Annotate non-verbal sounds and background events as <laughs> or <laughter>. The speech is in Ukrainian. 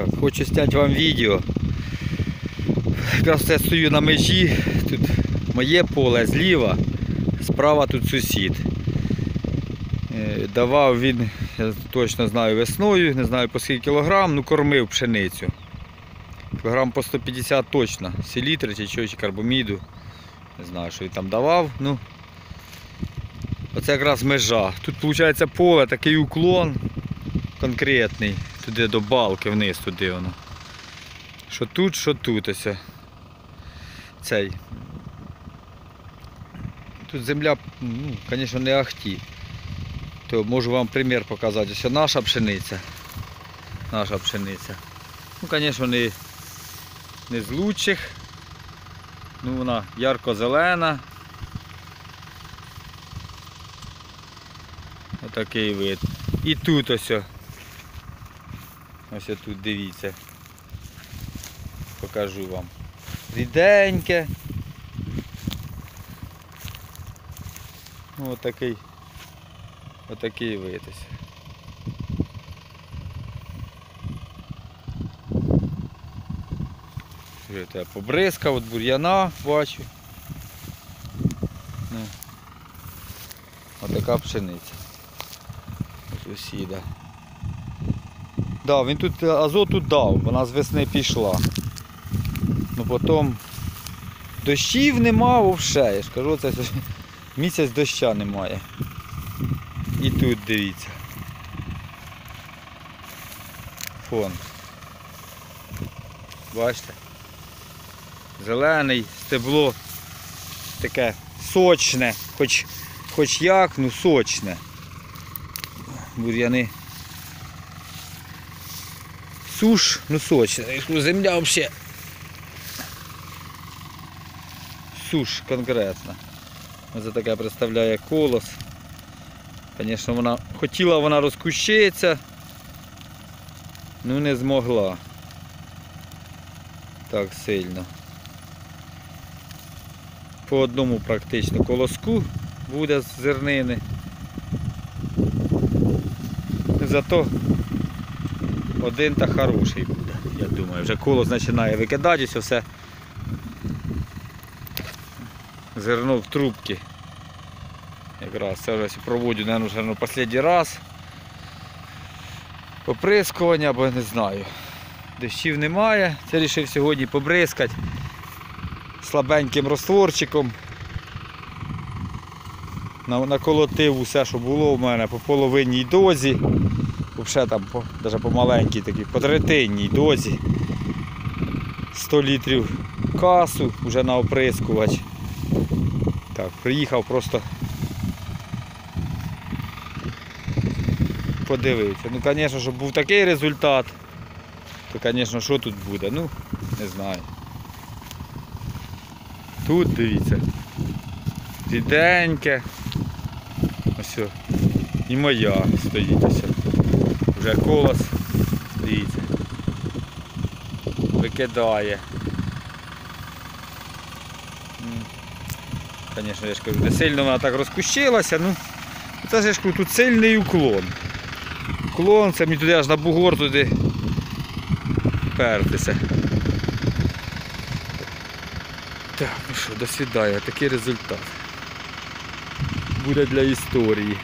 Так, хочу зняти вам відео. Якраз я стою на межі, тут моє поле зліва, справа тут сусід. Е, Давав він, я точно знаю, весною, не знаю по скільки кілограм, ну кормив пшеницю. Кілограм по 150 точно, селітри чи чого, карбоміду. Не знаю, що він там давав. Ну, оце якраз межа. Тут виходить поле, такий уклон конкретний, туди до балки, вниз туди воно. Що тут, що тут ось. Цей. Тут земля, ну, звісно, не ахті. То можу вам примір показати. Ось наша пшениця. Наша пшениця. Ну, звісно, не, не з лучших. Ну, вона ярко-зелена. Отакий вид. І тут ось. Ось тут дивіться. Покажу вам. Ріденьке. Ну, отакий. Отакий ось. Вже я побризкав от бур'яна, бачу. Ну. Отака пшениця. У сусіда. Да, він тут е, азоту дав, вона з весни пішла. Ну потім дощів нема взагалі. Я ж кажу, це <laughs> місяць доща немає. І тут дивіться. Фон. Бачите? Зелений, стебло таке сочне, хоч, хоч як, ну сочне. Бур'яни. Суш, ну сочне. Я Земля взагалі. Суш конкретно. Ось таке представляє колос. Звісно, вона хотіла вона розкущитися, ну не змогла так сильно. По одному практично колоску буде з зернини. Зато один та хороший буде, я думаю. Вже колос починає викидатися, все зерно в трубки. Якраз це вже проводю, мабуть, вже на останній раз. Поприскування, або не знаю. Дощів немає. Це вирішив сьогодні побризкати слабеньким розтворчиком. Наколотив усе, що було у мене по половинній дозі. Взагалі там по, навіть по маленькій такій, по третинній дозі. 100 літрів касу вже на оприскувач. Так, приїхав просто подивитися. Ну, звісно, щоб був такий результат, то, звісно, що тут буде? Ну, не знаю. Тут дивіться. Ріденьке. Ось. І моя стоїть ось. Вже колос. Дивіться. Викидає. Звісно, я ж кажу, не сильно вона так розкущилася, ну це ж я ж кажу, тут сильний уклон. Уклон, це мені туди аж на бугор туди пертися. Так, ну що, до такий результат. Буде для історії.